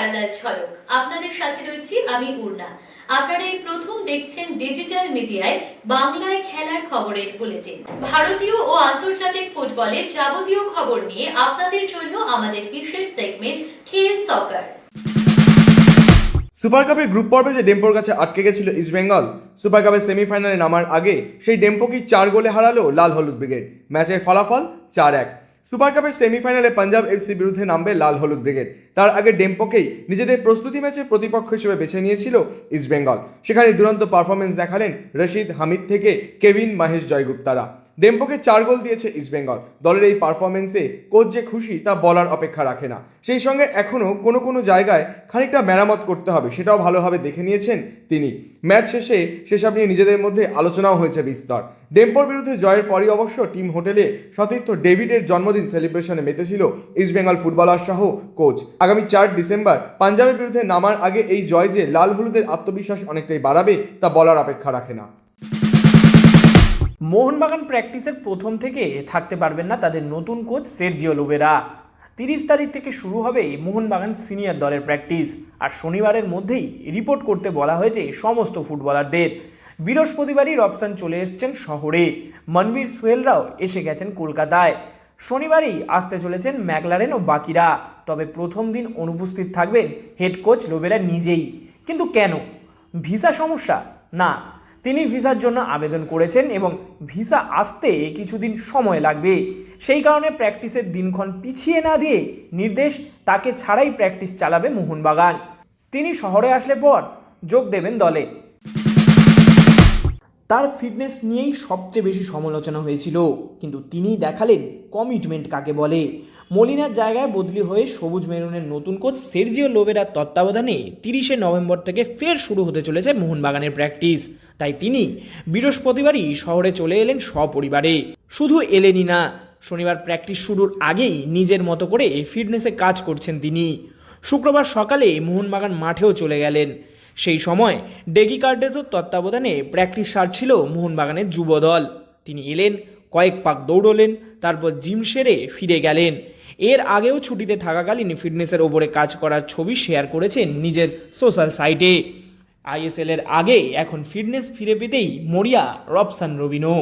Parallel ঝলক। আপনাদের সাথে রয়েছি আমি উর্না আপনারা এই প্রথম দেখছেন ডিজিটাল মিডিয়ায় বাংলায় খেলার খবরের বুলেটিন ভারতীয় ও আন্তর্জাতিক ফুটবলের যাবতীয় খবর নিয়ে আপনাদের জন্য আমাদের বিশেষ সেগমেন্ট খেল সকার সুপার কাপের গ্রুপ পর্বে যে ডেম্পোর কাছে আটকে গেছিল ইস্টবেঙ্গল সুপার কাপের সেমিফাইনালে নামার আগে সেই ডেম্পোকেই চার গোলে হারালো? লাল হলুদ ব্রিগেড ম্যাচের ফলাফল চার এক। সুপার কাপের সেমিফাইনালে পাঞ্জাব এফসির বিরুদ্ধে নামবে লাল হলুদ ব্রিগেড। তার আগে ডেম্পোকেই নিজেদের প্রস্তুতি ম্যাচে প্রতিপক্ষ হিসেবে বেছে নিয়েছিল ইস্টবেঙ্গল সেখানে দুরন্ত পারফরমেন্স দেখালেন রশিদ হামিদ থেকে কেভিন মাহেশ জয়গুপ্তারা। ডেম্পোকে চার গোল দিয়েছে ইস্টবেঙ্গল দলের এই পারফরমেন্সে কোচ যে খুশি, তা বলার অপেক্ষা রাখে না। সেই সঙ্গে এখনও কোনো কোনো জায়গায় খানিকটা মেরামত করতে হবে, সেটাও ভালোভাবে দেখে নিয়েছেন তিনি। ম্যাচ শেষে সেসব নিয়ে নিজেদের মধ্যে আলোচনাও হয়েছে বিস্তর। ডেম্পোর বিরুদ্ধে জয়ের পরই অবশ্য টিম হোটেলে সতীর্থ ডেভিডের জন্মদিন সেলিব্রেশনে মেতেছিল ইস্টবেঙ্গল ফুটবলার সহ কোচ। আগামী চার ডিসেম্বর পাঞ্জাবের বিরুদ্ধে নামার আগে এই জয় যে লাল হলুদের আত্মবিশ্বাস অনেকটাই বাড়াবে, তা বলার অপেক্ষা রাখে না। মোহনবাগান প্র্যাকটিসের প্রথম থেকে থাকতে পারবেন না তাদের নতুন কোচ সেরজিও লোবেরা। তিরিশ তারিখ থেকে শুরু হবে মোহনবাগান সিনিয়র দলের প্র্যাকটিস আর শনিবারের মধ্যেই রিপোর্ট করতে বলা হয়েছে সমস্ত ফুটবলারদের। বৃহস্পতিবারই রবসান চলে এসছেন শহরে। মনবীর সোহেলরাও এসে গেছেন কলকাতায়। শনিবারই আসতে চলেছেন ম্যাকলারেন ও বাকিরা। তবে প্রথম দিন অনুপস্থিত থাকবেন হেড কোচ লোবেরা নিজেই। কিন্তু কেন? ভিসা সমস্যা? না তিনি ভিসার জন্য আবেদন করেছেন এবং ভিসা আসতে কিছুদিন সময় লাগবে। সেই কারণে প্র্যাকটিসের দিনক্ষণ পিছিয়ে না দিয়ে নির্দেশ তাকে ছাড়াই প্র্যাকটিস চালাবে মোহনবাগান। তিনি শহরে আসলে পর যোগ দেবেন দলে। তার ফিটনেস নিয়েই সবচেয়ে বেশি সমালোচনা হয়েছিল, কিন্তু তিনি দেখালেন কমিটমেন্ট কাকে বলে। মলিনার জায়গায় বদলি হয়ে সবুজ মেরুনের নতুন কোচ সের্জিও লোবেরার তত্ত্বাবধানে তিরিশে নভেম্বর থেকে ফের শুরু হতে চলেছে মোহনবাগানের প্র্যাকটিস। তাই তিনি বৃহস্পতিবারই শহরে চলে এলেন সপরিবারে। শুধু এলেনই না, শনিবার প্র্যাকটিস শুরুর আগেই নিজের মতো করে ফিটনেসে কাজ করছেন তিনি। শুক্রবার সকালে মোহনবাগান মাঠেও চলে গেলেন। সেই সময় ডেগি কার্ডেসের তত্ত্বাবধানে প্র্যাকটিস সারছিল মোহনবাগানের যুবদল। তিনি এলেন, কয়েক পাক দৌড়লেন, তারপর জিম সেরে ফিরে গেলেন। এর আগেও ছুটিতে থাকাকালীন ফিটনেসের ওপরে কাজ করার ছবি শেয়ার করেছেন নিজের সোশ্যাল সাইটে। আইএসএল এর আগে এখন ফিটনেস ফিরে পেতেই মরিয়া রবসান রবিনো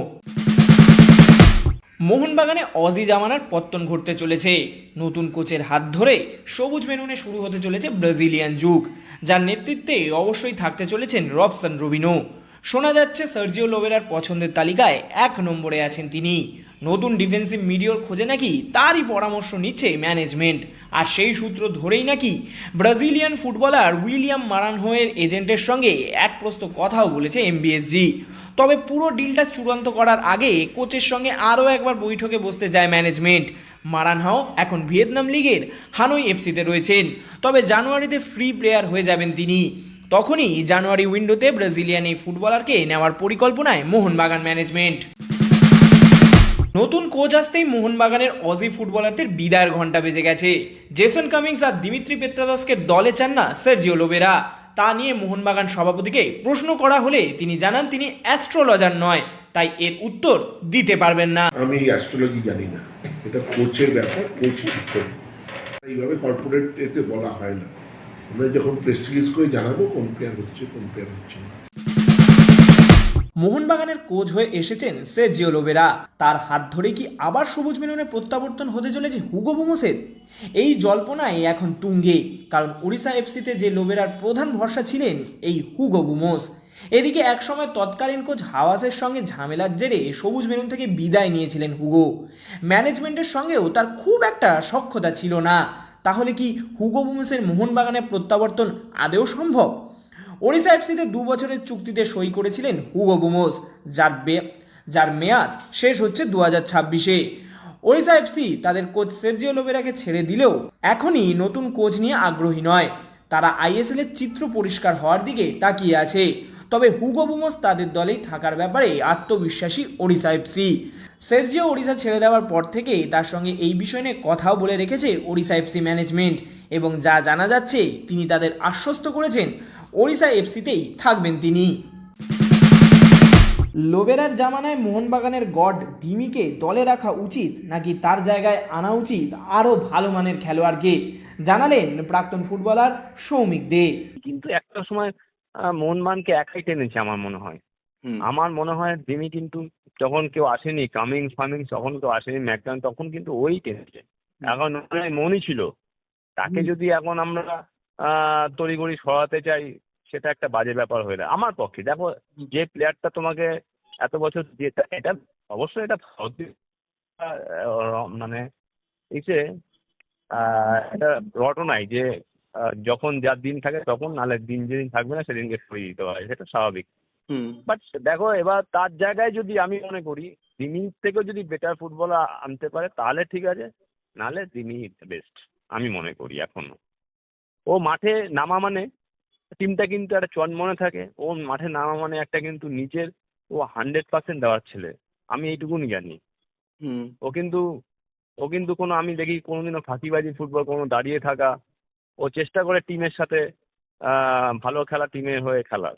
মোহনবাগানে অজি জামানার পত্তন ঘটতে চলেছে। নতুন কোচের হাত ধরে সবুজ মেনুনে শুরু হতে চলেছে ব্রাজিলিয়ান যুগ। যার নেতৃত্বে অবশ্যই থাকতে চলেছেন রবসান রবিনো শোনা যাচ্ছে সার্জিও লোবেরার পছন্দের তালিকায় এক নম্বরে আছেন তিনি। নতুন ডিফেন্সিভ মিডিওর খোঁজে নাকি তারই পরামর্শ নিচ্ছে ম্যানেজমেন্ট আর সেই সূত্র ধরেই নাকি ব্রাজিলিয়ান ফুটবলার উইলিয়াম মারানহোয়ের এজেন্টের সঙ্গে এক প্রস্ত কথাও বলেছে এমবিএসজি তবে পুরো ডিলটা চূড়ান্ত করার আগে কোচের সঙ্গে আরও একবার বৈঠকে বসতে যায় ম্যানেজমেন্ট মারানহাও এখন ভিয়েতনাম লিগের হানোই এফসিতে রয়েছেন। তবে জানুয়ারিতে ফ্রি প্লেয়ার হয়ে যাবেন তিনি। তখনই জানুয়ারি উইন্ডোতে ব্রাজিলিয়ান এই ফুটবলারকে নেওয়ার পরিকল্পনায় মোহনবাগান ম্যানেজমেন্ট নতুন কোচ আসতেই মোহনবাগানের অজি ফুটবলারদের বিদায়ের ঘণ্টা বেজে গেছে। জেসন কামিংস আর দিমিত্রি পেত্রাদসকে দলে চান না সার্জিও লোবেরা তা নিয়ে মোহনবাগান সভাপতিকে প্রশ্ন করা হলে তিনি জানান, তিনি অ্যাস্ট্রোলজার নয়, তাই এর উত্তর দিতে পারবেন না। আমি অ্যাস্ট্রোলজি জানি না। এটা কোচের ব্যাপার কোচ এইভাবে কর্পোরেট এতে বলা হয় না। আমরা যখন প্রেস রিলিজ করে জানাব কোন প্লেয়ার হচ্ছে কোন প্লেয়ার হচ্ছে না। মোহনবাগানের কোচ হয়ে এসেছেন সের্জিও লোবেরা। তার হাত ধরে কি আবার সবুজ মেননে প্রত্যাবর্তন হতে চলেছে হুগো বুমোসের? এই জল্পনায় এখন তুঙ্গে, কারণ ওড়িশা এফসিতে যে লোবেরার প্রধান ভরসা ছিলেন, এই হুগো বুমোস। এদিকে একসময় তৎকালীন কোচ হাওয়াসের সঙ্গে ঝামেলার জেরে সবুজ মেরুন থেকে বিদায় নিয়েছিলেন হুগো। ম্যানেজমেন্টের সঙ্গেও তার খুব একটা সক্ষতা ছিল না। তাহলে কি হুগো বুমোসের মোহনবাগানের প্রত্যাবর্তন আদেও সম্ভব? ওড়িশা এফসিতে দু বছরের চুক্তিতে সই করেছিলেন হুগো বুমোস, যার বে, যার মেয়াদ শেষ হচ্ছে দু হাজার ছাব্বিশে। ওড়িশা এফসি তাদের কোচ সের্জিও লোবেরাকে ছেড়ে দিলেও এখনই নতুন কোচ নিয়ে আগ্রহী নয়। তারা আইএসএল এর চিত্র পরিষ্কার হওয়ার দিকে তাকিয়ে আছে। তবে হুগো বুমোস তাদের দলেই থাকার ব্যাপারে আত্মবিশ্বাসী ওড়িশা এফসি। সের্জিও ওড়িশা ছেড়ে দেওয়ার পর থেকে তার সঙ্গে এই বিষয় নিয়ে কথাও বলে রেখেছে ওড়িশা এফসি ম্যানেজমেন্ট এবং যা জানা যাচ্ছে তিনি তাদের আশ্বস্ত করেছেন ওড়িশা এফসিতেই থাকবেন তিনি। লোবেরার জামানায় মোহনবাগানের গড ডিমিকে দলে রাখা উচিত নাকি তার জায়গায় আনা উচিত আরও ভালো মানের খেলোয়াড়কে? জানালেন প্রাক্তন ফুটবলার সৌমিক দে। কিন্তু একটা সময় আহ, মোহনবাগানকে একাই টেনেছে আমার মনে হয়। আমার মনে হয় জিমি কিন্তু যখন কেউ আসেনি কামিং ফামিংস যখন কেউ আসেনি ম্যাকডান তখন কিন্তু ওই টেনেছে। এখন মনই ছিল। তাকে যদি এখন আমরা তড়িঘড়ি সরাতে চাই সেটা একটা বাজে ব্যাপার হয়ে যায়। আমার পক্ষে দেখো যে প্লেয়ারটা তোমাকে এত বছর দিয়ে এটা অবশ্যই এটা মানে এসে এটা রটনাই যে যখন যার দিন থাকে তখন নাহলে দিন যেদিন থাকবে না সেদিনকে সরিয়ে দিতে হয় সেটা স্বাভাবিক। বাট দেখো এবার তার জায়গায় যদি আমি মনে করি তিনি থেকেও যদি বেটার ফুটবল আনতে পারে তাহলে ঠিক আছে নাহলে তিনি বেস্ট আমি মনে করি এখনও। ও মাঠে নামা মানে টিমটা কিন্তু একটা চনমনে থাকে ও মাঠে নামা মানে একটা কিন্তু নিজের ও হান্ড্রেড পার্সেন্ট দেওয়ার ছেলে আমি এইটুকুনি জানি। ও কিন্তু ও কিন্তু কোনো আমি দেখি কোনোদিনও ফাঁকিবাজি ফুটবল কোনো দাঁড়িয়ে থাকা ও চেষ্টা করে টিমের সাথে ভালো খেলা টিমের হয়ে খেলার।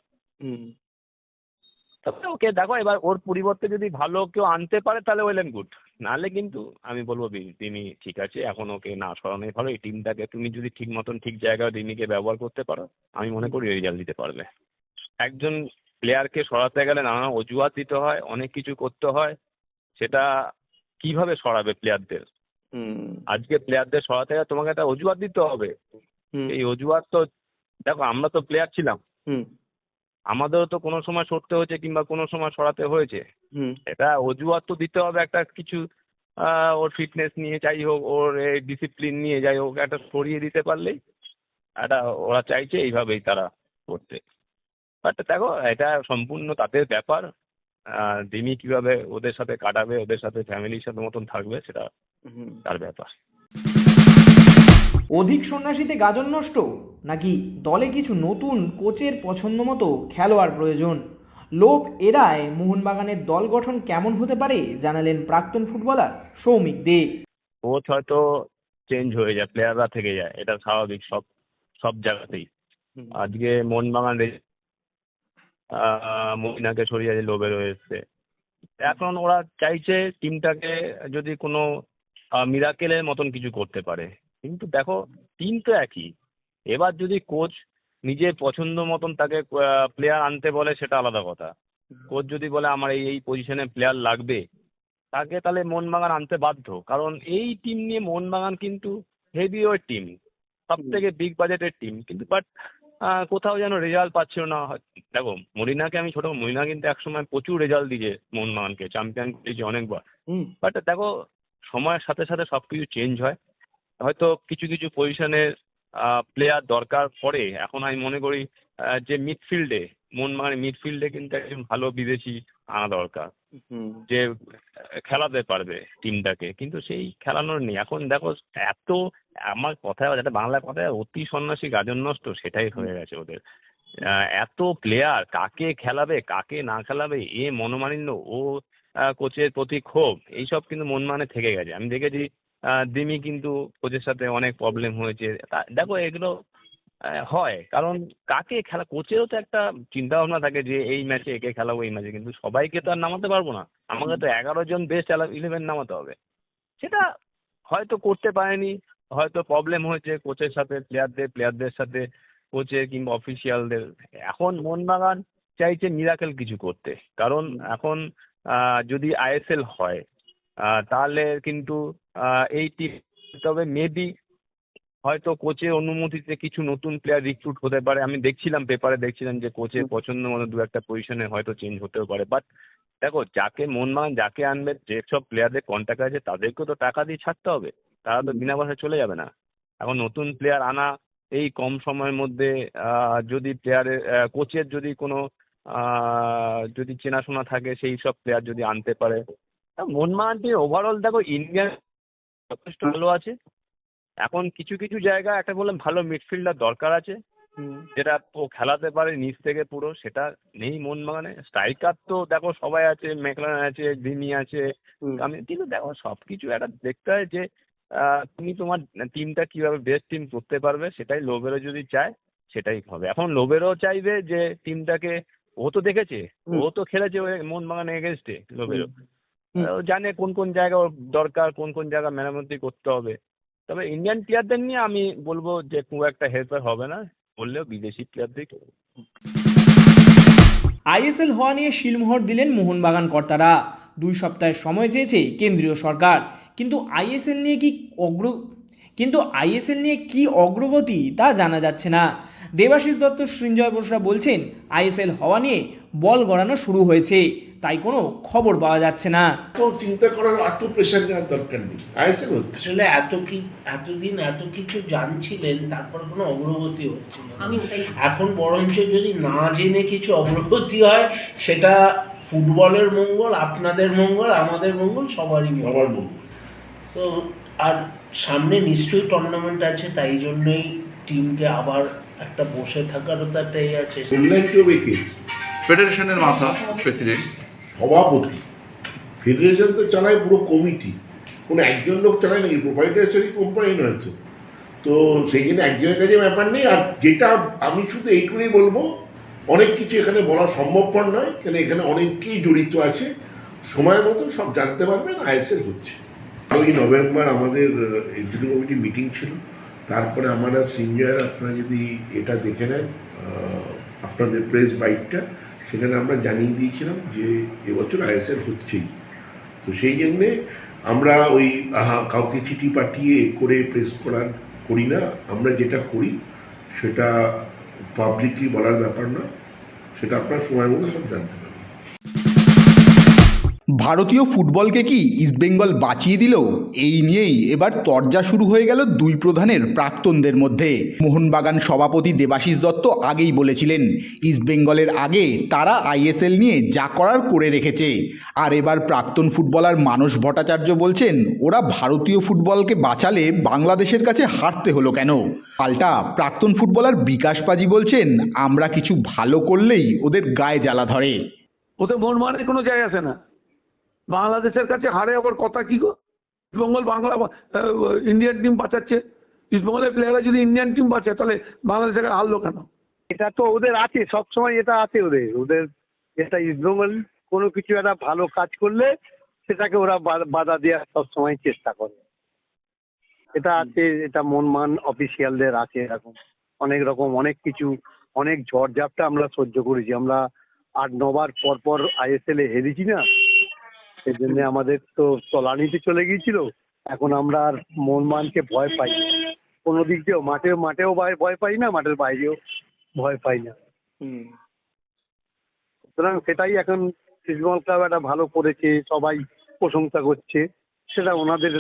তবে ওকে দেখো এবার ওর পরিবর্তে যদি ভালো কেউ আনতে পারে তাহলে ওয়েল অ্যান্ড গুড নাহলে কিন্তু আমি বলব তিনি ঠিক আছে এখন ওকে না সরানোই ভালো এই টিমটাকে তুমি যদি ঠিক মতন ঠিক জায়গায় রিমিকে ব্যবহার করতে পারো আমি মনে করি রেজাল্ট দিতে পারবে। একজন প্লেয়ারকে সরাতে গেলে নানা অজুহাত দিতে হয় অনেক কিছু করতে হয় সেটা কীভাবে সরাবে প্লেয়ারদের আজকে প্লেয়ারদের সরাতে গেলে তোমাকে একটা অজুহাত দিতে হবে। এই অজুহাত তো দেখো আমরা তো প্লেয়ার ছিলাম। আমাদেরও তো কোনো সময় সরতে হয়েছে কিংবা কোনো সময় সরাতে হয়েছে। এটা অজুহাত তো দিতে হবে একটা কিছু আহ, ওর ফিটনেস নিয়ে যাই হোক ওর ডিসিপ্লিন নিয়ে যাই হোক একটা সরিয়ে দিতে পারলেই একটা ওরা চাইছে এইভাবেই তারা করতে। বাট দেখো এটা সম্পূর্ণ তাদের ব্যাপার। আহ, দিমি কীভাবে ওদের সাথে কাটাবে ওদের সাথে ফ্যামিলির সাথে মতন থাকবে সেটা তার ব্যাপার। অধিক সন্ন্যাসীতে গাজন নষ্ট? নাকি দলে কিছু নতুন কোচের পছন্দ মতো খেলোয়াড় প্রয়োজন? লোভ এরায় মোহনবাগানের দল গঠন কেমন হতে পারে জানালেন প্রাক্তন ফুটবলার সৌমিক দে। কোচ হয়তো চেঞ্জ হয়ে যায় প্লেয়াররা থেকে যায় এটা স্বাভাবিক সব সব জায়গাতেই। আজকে মোহনবাগান রে- আহ, মহিনাকে সরিয়ে দিয়ে লোভে রয়েছে এখন ওরা চাইছে টিমটাকে যদি কোনো মিরাকেলের মতন কিছু করতে পারে। কিন্তু দেখো টিম তো একই। এবার যদি কোচ নিজের পছন্দ মতন তাকে প্লেয়ার আনতে বলে সেটা আলাদা কথা। কোচ যদি বলে আমার এই এই পজিশনে প্লেয়ার লাগবে তাকে তাহলে মোহনবাগান আনতে বাধ্য। কারণ এই টিম নিয়ে মোহনবাগান কিন্তু হেভি ওয়েট টিম সব থেকে বিগ বাজেটের টিম কিন্তু বাট কোথাও যেন রেজাল্ট পাচ্ছিল না। হয়- দেখো মরিনাকে আমি ছোট মরিনা কিন্তু একসময় প্রচুর রেজাল্ট দিয়েছে মোহনবাগানকে চ্যাম্পিয়ন করেছে অনেকবার। বাট দেখো সময়ের সাথে সাথে সব কিছু চেঞ্জ হয়। হয়তো কিছু কিছু পজিশনের প্লেয়ার দরকার পড়ে। এখন আমি মনে করি যে মিডফিল্ডে মোহনবাগানের মিডফিল্ডে কিন্তু একজন ভালো বিদেশি আনা দরকার। যে খেলাতে পারবে টিমটাকে কিন্তু সেই খেলানোর নেই। এখন দেখো এত আমার কথায় যেটা বাংলা কথায় অতি সন্ন্যাসী গাজন নষ্ট সেটাই হয়ে গেছে ওদের। এত প্লেয়ার কাকে খেলাবে কাকে না খেলাবে এ মনোমালিন্য ও কোচের প্রতি ক্ষোভ এইসব কিন্তু মন মানে থেকে গেছে। আমি দেখেছি দিমি কিন্তু কোচের সাথে অনেক প্রবলেম হয়েছে। দেখো এগুলো হয়। কারণ কাকে খেলা কোচেরও তো একটা চিন্তা ভাবনা থাকে যে এই ম্যাচে একে খেলাবো, এই ম্যাচে কিন্তু সবাইকে তো আর নামাতে পারব না। আমাকে তো এগারো জন বেস্ট ইলেভেন নামাতে হবে। সেটা হয়তো করতে পারেনি, হয়তো প্রবলেম হয়েছে কোচের সাথে প্লেয়ারদের প্লেয়ারদের সাথে কোচের কিংবা অফিসিয়ালদের এখন মোহনবাগান চাইছে মিরাকেল কিছু করতে। কারণ এখন যদি আইএসএল হয় তাহলে কিন্তু এই টিম তবে মেবি হয়তো কোচের অনুমতিতে কিছু নতুন প্লেয়ার রিক্রুট হতে পারে। আমি দেখছিলাম পেপারে দেখছিলাম যে কোচের পছন্দ মতো দু একটা পজিশনে হয়তো চেঞ্জ হতেও পারে। বাট দেখো যাকে মন মান যাকে আনবে যেসব প্লেয়ারদের কন্ট্যাক্ট আছে তাদেরকেও তো টাকা দিয়ে ছাড়তে হবে। তারা তো বিনা পয়সায় চলে যাবে না। এখন নতুন প্লেয়ার আনা এই কম সময়ের মধ্যে যদি প্লেয়ারের কোচের যদি কোনো যদি চেনাশোনা থাকে সেই সব প্লেয়ার যদি আনতে পারে মোহনবাগান টিম ওভারঅল দেখো ইন্ডিয়ান যথেষ্ট ভালো আছে। এখন কিছু কিছু জায়গা একটা বললাম ভালো মিডফিল্ডার দরকার আছে। যেটা ও খেলাতে পারে নিচ থেকে পুরো সেটা নেই মোহনবাগানে স্ট্রাইকার তো দেখো সবাই আছে মেকলান আছে ভিনি আছে। আমি কিন্তু দেখো সব কিছু একটা দেখতে হয় যে তুমি তোমার টিমটা কীভাবে বেস্ট টিম করতে পারবে সেটাই লোবেরো যদি চায় সেটাই হবে। এখন লোবেরও চাইবে যে টিমটাকে ও তো দেখেছে? ও তো খেলেছে ওই মোহনবাগানের এগেনস্টে লোবেরো ও জানে কোন কোন জায়গা ওর দরকার কোন কোন জায়গা মেরামতি করতে হবে। তবে ইন্ডিয়ান প্লেয়ারদের নিয়ে আমি বলব যে খুব একটা হেল্পার হবে না বললেও বিদেশি প্লেয়ারদের আইএসএল হওয়া নিয়ে শিলমোহর দিলেন মোহনবাগান কর্তারা। দুই সপ্তাহের সময় চেয়েছে কেন্দ্রীয় সরকার। কিন্তু আইএসএল নিয়ে কি অগ্র কিন্তু আইএসএল নিয়ে কি অগ্রগতি তা জানা যাচ্ছে না। দেবাশিস দত্ত সৃঞ্জয় বসরা বলছেন আইএসএল হওয়া নিয়ে বল গড়ানো শুরু হয়েছে। তাই কোনো খবর পাওয়া যাচ্ছে না। তো চিন্তা করার এত প্রেশার নেওয়ার দরকার নেই। আইএসএল আসলে এত কি এতদিন এত কিছু জানছিলেন তারপর কোনো অগ্রগতি হচ্ছিল না। এখন বরঞ্চ যদি না জেনে কিছু অগ্রগতি হয় সেটা ফুটবলের মঙ্গল আপনাদের মঙ্গল আমাদের মঙ্গল সবারই সবার মঙ্গল। সো আর সামনে নিশ্চয়ই টুর্নামেন্ট আছে তাই জন্যই টিমকে আবার একটা বসে থাকারও তো একটা ইয়ে আছে। ফেডারেশনের মাথা প্রেসিডেন্ট সভাপতি। ফেডারেশন তো চালায় পুরো কমিটি কোনো একজন লোক চালায় নাকি? প্রোভাইডার্সেরই কোম্পানি নয় তো। তো জন্য একজনের কাছে ব্যাপার নেই। আর যেটা আমি শুধু এইটুকুই বলব, অনেক কিছু এখানে বলা সম্ভবপর নয়। কেন এখানে অনেকেই জড়িত আছে। সময় মতো সব জানতে পারবেন, আইএসএল হচ্ছে। ওই নভেম্বর আমাদের এক্সিকিউটিভ কমিটি মিটিং ছিল। তারপরে আমরা সিনিয়র আপনারা যদি এটা দেখে নেন আপনাদের প্রেস বাইকটা সেখানে আমরা জানিয়ে দিয়েছিলাম যে এবছর আইএসএল হচ্ছেই। তো সেই জন্যে আমরা ওই কাউকে চিঠি পাঠিয়ে করে প্রেস করার করি না। আমরা যেটা করি সেটা পাবলিকলি বলার ব্যাপার না। সেটা আপনার সময় মতো সব জানতে পারবেন। ভারতীয় ফুটবলকে কি ইস্টবেঙ্গল বাঁচিয়ে দিল এই নিয়েই এবার তরজা শুরু হয়ে গেল দুই প্রধানের প্রাক্তনদের মধ্যে। মোহনবাগান সভাপতি দেবাশিস দত্ত আগেই বলেছিলেন ইস্টবেঙ্গলের আগে তারা আইএসএল নিয়ে যা করার করে রেখেছে। আর এবার প্রাক্তন ফুটবলার মানস ভট্টাচার্য বলছেন, ওরা ভারতীয় ফুটবলকে বাঁচালে বাংলাদেশের কাছে হারতে হলো কেন? পাল্টা প্রাক্তন ফুটবলার বিকাশ পাজি বলছেন, আমরা কিছু ভালো করলেই ওদের গায়ে জ্বালা ধরে। ওদের মন মানে কোনো জায়গা আছে না। বাংলাদেশের কাছে হারে আবার কথা কি গো? ইস্টবেঙ্গল বাংলা ইন্ডিয়ান টিম বাঁচাচ্ছে। ইস্টবেঙ্গলের প্লেয়াররা যদি ইন্ডিয়ান টিম বাঁচে তাহলে বাংলাদেশের হারলো কেন? এটা তো ওদের আছে, সবসময় এটা আছে ওদের। ওদের, এটা ইস্টবেঙ্গল কোনো কিছু একটা ভালো কাজ করলে সেটাকে ওরা বাধা দেওয়ার সবসময় চেষ্টা করে। এটা আছে, এটা মন মনমান অফিসিয়ালদের আছে এরকম। অনেক রকম, অনেক কিছু, অনেক ঝড়ঝাপটা আমরা সহ্য করেছি। আমরা আট, নবার পর পর আইএসএল এ হেরেছি না। সেই জন্য আমাদের তো তলানিতে চলে গিয়েছিল এখন আমরা আর মন মানকে ভয় পাই না। কোনো দিক দিয়েও মাঠে মাঠেও ভয় ভয় পাই না মাঠের বাইরেও ভয় পাই না সুতরাং সেটাই এখন ইস্টবেঙ্গল ক্লাব একটা ভালো করেছে সবাই প্রশংসা করছে সেটা ওনাদের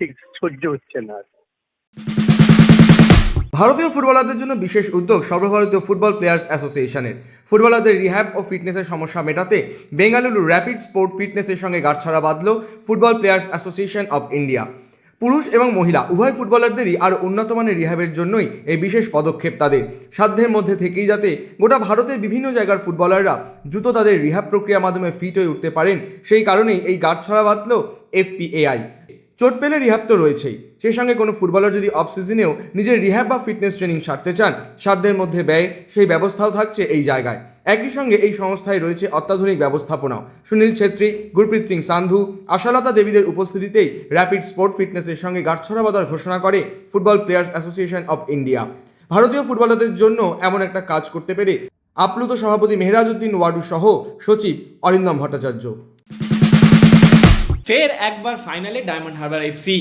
ঠিক সহ্য হচ্ছে না আর। ভারতীয় ফুটবলারদের জন্য বিশেষ উদ্যোগ সর্বভারতীয় ফুটবল প্লেয়ার্স অ্যাসোসিয়েশনের। ফুটবলারদের রিহ্যাব ও ফিটনেসের সমস্যা মেটাতে বেঙ্গালুরু র্যাপিড স্পোর্ট ফিটনেসের সঙ্গে গাঁটছড়া বাঁধল football players association of India. পুরুষ এবং মহিলা, উভয় ফুটবলারদেরই আরও উন্নত মানের রিহ্যাবের জন্যই এই বিশেষ পদক্ষেপ তাদের। সাধ্যের মধ্যে থেকেই যাতে গোটা ভারতের বিভিন্ন জায়গার ফুটবলাররা দ্রুত তাদের রিহ্যাব প্রক্রিয়ার মাধ্যমে ফিট হয়ে উঠতে পারেন, সেই কারণেই এই গাঁটছড়া বাঁধল এফপিএআই। চোট পেলে রিহ্যাব তো রয়েছেই। সেই সঙ্গে কোনো ফুটবলার যদি অফ সিজনেও নিজের রিহ্যাব বা ফিটনেস ট্রেনিং সারতে চান, সাধ্যের মধ্যে ব্যয়, সেই ব্যবস্থাও থাকছে এই জায়গায়। একই সঙ্গে এই সংস্থায় রয়েছে অত্যাধুনিক ব্যবস্থাপনাও। সুনীল ছেত্রী, গুরপ্রীত সিং সান্ধু, আশালতা দেবীদের উপস্থিতিতেই র্যাপিড স্পোর্ট ফিটনেসের সঙ্গে গাঁটছড়া ঘোষণা করে football players association of India ভারতীয় ফুটবলারদের জন্য এমন একটা কাজ করতে পেরে আপ্লুত সভাপতি মেহরাজ উদ্দিন ওয়াডু সহ সচিব অরিন্দম ভট্টাচার্য। ফের একবার ফাইনালে ডায়মন্ড হারবার এফসি।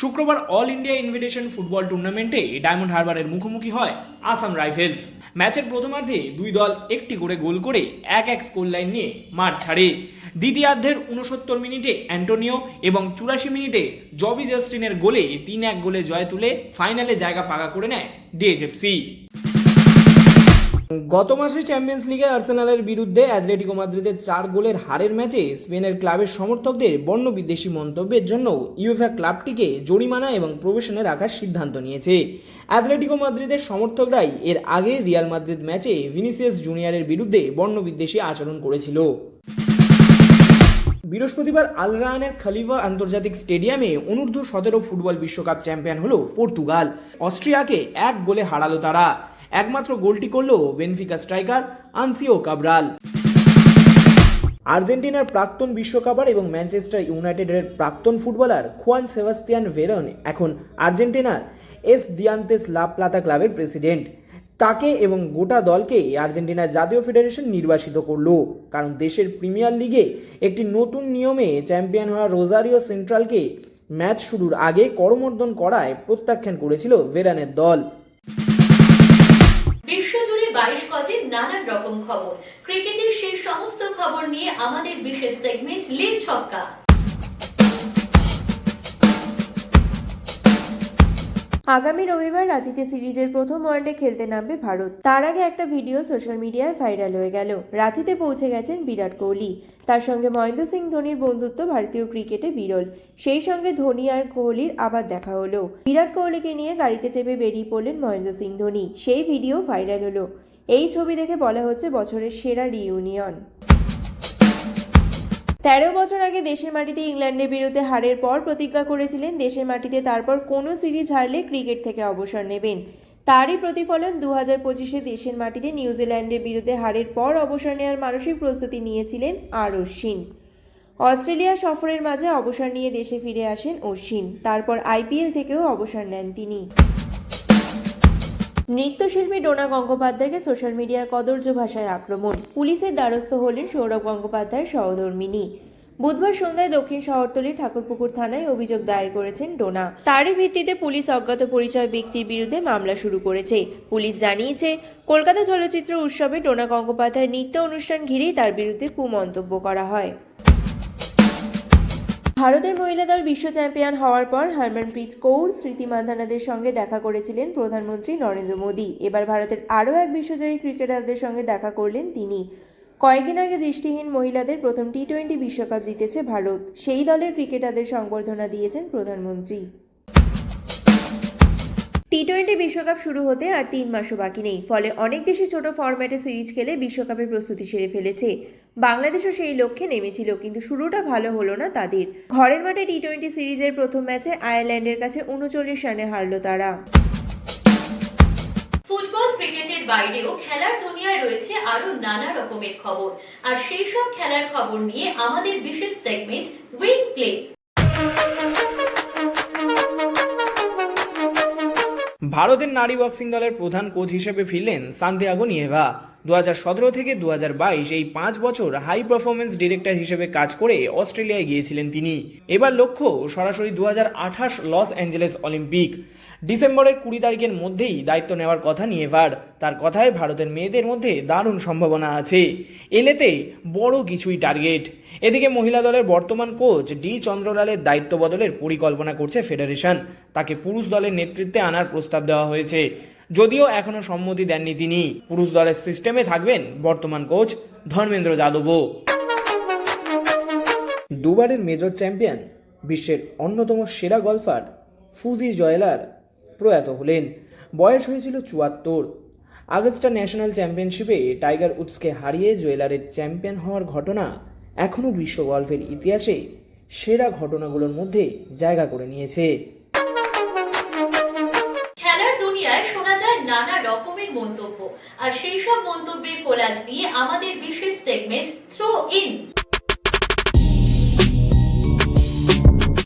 শুক্রবার অল ইন্ডিয়া ইনভিটেশন ফুটবল টুর্নামেন্টে ডায়মন্ড হারবারের মুখোমুখি হয় আসাম রাইফেলস। ম্যাচের প্রথমার্ধে দুই দল একটি করে গোল করে এক এক স্কোর লাইন নিয়ে মাঠ ছাড়ে। দ্বিতীয়ার্ধের উনসত্তর মিনিটে অ্যান্টোনিও এবং চুরাশি মিনিটে জবি জাস্টিনের গোলে তিন এক গোলে জয় তুলে ফাইনালে জায়গা পাকা করে নেয় ডিএইচএফসি। গত মাসে চ্যাম্পিয়ন্স লিগে আর্সেনালের বিরুদ্ধে অ্যাথলেটিকো মাদ্রিদের চার গোলের হারের ম্যাচে স্পেনের ক্লাবের সমর্থকদের বর্ণ বিদ্বেষী মন্তব্যের জন্য ইউএফএ ক্লাবটিকে জরিমানা এবং প্রবেশনে রাখার সিদ্ধান্ত নিয়েছে। অ্যাথলেটিকো মাদ্রিদের সমর্থকরাই এর আগে রিয়াল মাদ্রিদ ম্যাচে ভিনিসিয়াস জুনিয়রের বিরুদ্ধে বর্ণ বিদ্বেষী আচরণ করেছিল। বৃহস্পতিবার আল রায়ানের খালিফা আন্তর্জাতিক স্টেডিয়ামে অনূর্ধ্ব সতেরো ফুটবল বিশ্বকাপ চ্যাম্পিয়ন হলো পর্তুগাল। অস্ট্রিয়াকে এক গোলে হারালো তারা। একমাত্র গোলটি করল বেনফিকা স্ট্রাইকার আনসিও কাবরাল। আর্জেন্টিনার প্রাক্তন বিশ্বকাপার এবং ম্যানচেস্টার ইউনাইটেডের প্রাক্তন ফুটবলার খুয়ান সেবাস্তিয়ান ভেরন এখন আর্জেন্টিনার এস দিয়ান্তেস লা প্লাতা ক্লাবের প্রেসিডেন্ট। তাকে এবং গোটা দলকে আর্জেন্টিনার জাতীয় ফেডারেশন নির্বাসিত করল, কারণ দেশের প্রিমিয়ার লিগে একটি নতুন নিয়মে চ্যাম্পিয়ন হওয়া রোজারিও সেন্ট্রালকে ম্যাচ শুরুর আগে করমর্দন করায় প্রত্যাখ্যান করেছিল ভেরানের দল। বাইশ গজের নানান রকম খবর। ক্রিকেটের সেই সমস্ত খবর নিয়ে আমাদের বিশেষ সেগমেন্ট লিগ ছক্কা। আগামী রবিবার রাঁচিতে সিরিজের প্রথম ওয়ানডে খেলতে নামবে ভারত। তার আগে একটা ভিডিও সোশ্যাল মিডিয়ায় ভাইরাল হয়ে গেল। রাঁচিতে পৌঁছে গেছেন বিরাট কোহলি। তার সঙ্গে মহেন্দ্র সিং ধোনির বন্ধুত্ব ভারতীয় ক্রিকেটে বিরল। সেই সঙ্গে ধোনি আর কোহলির আবার দেখা হলো। বিরাট কোহলিকে নিয়ে গাড়িতে চেপে বেরিয়ে পড়লেন মহেন্দ্র সিং ধোনি। সেই ভিডিও ভাইরাল হলো। এই ছবি দেখে বলা হচ্ছে বছরের সেরা রিইউনিয়ন তেরো বছর আগে দেশের মাটিতে ইংল্যান্ডের বিরুদ্ধে হারের পর প্রতিজ্ঞা করেছিলেন দেশের মাটিতে তারপর কোনো সিরিজ হারলে ক্রিকেট থেকে অবসর নেবেন। তারই প্রতিফলন দু হাজার পঁচিশে দেশের মাটিতে নিউজিল্যান্ডের বিরুদ্ধে হারের পর অবসর নেওয়ার মানসিক প্রস্তুতি নিয়েছিলেন আর অশ্বিন অস্ট্রেলিয়া সফরের মাঝে অবসর নিয়ে দেশে ফিরে আসেন অশ্বিন, তারপর আইপিএল থেকেও অবসর নেন তিনি। নৃত্যশিল্পী ডোনা গঙ্গোপাধ্যায়কে সোশ্যাল মিডিয়ায় কদর্য ভাষায় আক্রমণ। পুলিশের দ্বারস্থ হলেন সৌরভ গঙ্গোপাধ্যায়ের সহধর্মিনী বুধবার সন্ধ্যায় দক্ষিণ শহরতলি ঠাকুরপুকুর থানায় অভিযোগ দায়ের করেছেন ডোনা। তারই ভিত্তিতে পুলিশ অজ্ঞাত পরিচয় ব্যক্তির বিরুদ্ধে মামলা শুরু করেছে। পুলিশ জানিয়েছে, কলকাতা চলচ্চিত্র উৎসবে ডোনা গঙ্গোপাধ্যায়ের নৃত্য অনুষ্ঠান ঘিরেই তার বিরুদ্ধে কুমন্তব্য করা হয়। ভারতের মহিলা দল বিশ্ব চ্যাম্পিয়ন হওয়ার পর হরমনপ্রীত কৌর, স্মৃতি মান্ধানাদের সঙ্গে দেখা করেছিলেন প্রধানমন্ত্রী নরেন্দ্র মোদী। এবার ভারতের আরও এক বিশ্বজয়ী ক্রিকেটারদের সঙ্গে দেখা করলেন তিনি। কয়েকদিন আগে দৃষ্টিহীন মহিলাদের প্রথম টি টোয়েন্টি বিশ্বকাপ জিতেছে ভারত। সেই দলের ক্রিকেটারদের সংবর্ধনা দিয়েছেন প্রধানমন্ত্রী। টি টোয়েন্টি বিশ্বকাপ শুরু হতে আর তিন মাসও বাকি নেই। ফলে অনেক দেশে ছোট ফরম্যাটে সিরিজ খেলে বিশ্বকাপের প্রস্তুতি সেরে ফেলেছে। বাংলাদেশও সেই লক্ষ্যে নেমেছিল, কিন্তু শুরুটা ভালো হলো না তাদের। ঘরের মাঠে টি টোয়েন্টি সিরিজের প্রথম ম্যাচে আয়ারল্যান্ডের কাছে উনচল্লিশ রানে হারল তারা। ফুটবল, ক্রিকেটের বাইরেও খেলার দুনিয়ায় রয়েছে আরও নানা রকমের খবর। আর সেই সব খেলার খবর নিয়ে আমাদের বিশেষ সেগমেন্ট উইন প্লে ভারতের নারী বক্সিং দলের প্রধান কোচ হিসেবে ফিরলেন সান্তিয়াগো নিয়েভা। দু হাজার সতেরো থেকে দু হাজার বাইশ এই পাঁচ বছর হাই পারফরমেন্স ডিরেক্টর হিসেবে কাজ করে অস্ট্রেলিয়ায় গিয়েছিলেন তিনি। এবার লক্ষ্য সরাসরি দু হাজার আঠাশ লস অ্যাঞ্জেলেস অলিম্পিক। ডিসেম্বরের কুড়ি তারিখের মধ্যেই দায়িত্ব নেওয়ার কথা নিয়েভার। তার কথায় ভারতের মেয়েদের মধ্যে দারুণ সম্ভাবনা আছে। এলেতে বড় কিছুই টার্গেট। এদিকে মহিলা দলের বর্তমান কোচ ডি চন্দ্রলালের দায়িত্ব বদলের পরিকল্পনা করছে ফেডারেশন। তাকে পুরুষ দলের নেতৃত্বে আনার প্রস্তাব দেওয়া হয়েছে। যদিও এখনও সম্মতি দেননি তিনি। পুরুষ দলের সিস্টেমে থাকবেন বর্তমান কোচ ধর্মেন্দ্র যাদবও। দুবারের মেজর চ্যাম্পিয়ন, বিশ্বের অন্যতম সেরা গলফার ফুজি জয়েলার প্রয়াত হলেন। বয়স হয়েছিল চুয়াত্তর। আগস্টা ন্যাশনাল চ্যাম্পিয়নশিপে টাইগার উডসকে হারিয়ে জুয়েলারের চ্যাম্পিয়ন হওয়ার ঘটনা এখনও বিশ্ব গল্ফের ইতিহাসে সেরা ঘটনাগুলোর মধ্যে জায়গা করে নিয়েছে। মন্তব্য। আর সেই সব মন্তব্যের কোলাজ নিয়ে আমাদের বিশেষ সেগমেন্ট থ্রো ইন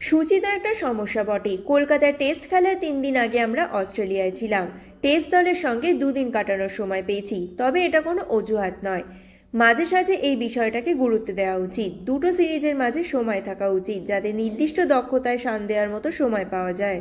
সুচিত একটা সমস্যা বটে। কলকাতার টেস্ট খেলার তিন দিন আগে আমরা অস্ট্রেলিয়ায় ছিলাম। টেস্ট দলের সঙ্গে দুদিন কাটানোর সময় পেয়েছি, তবে এটা কোনো অজুহাত নয়। মাঝে সাঝে এই বিষয়টাকে গুরুত্ব দেওয়া উচিত। দুটো সিরিজের মাঝে সময় থাকা উচিত, যাতে নির্দিষ্ট দক্ষতায় শান দেওয়ার মতো সময় পাওয়া যায়।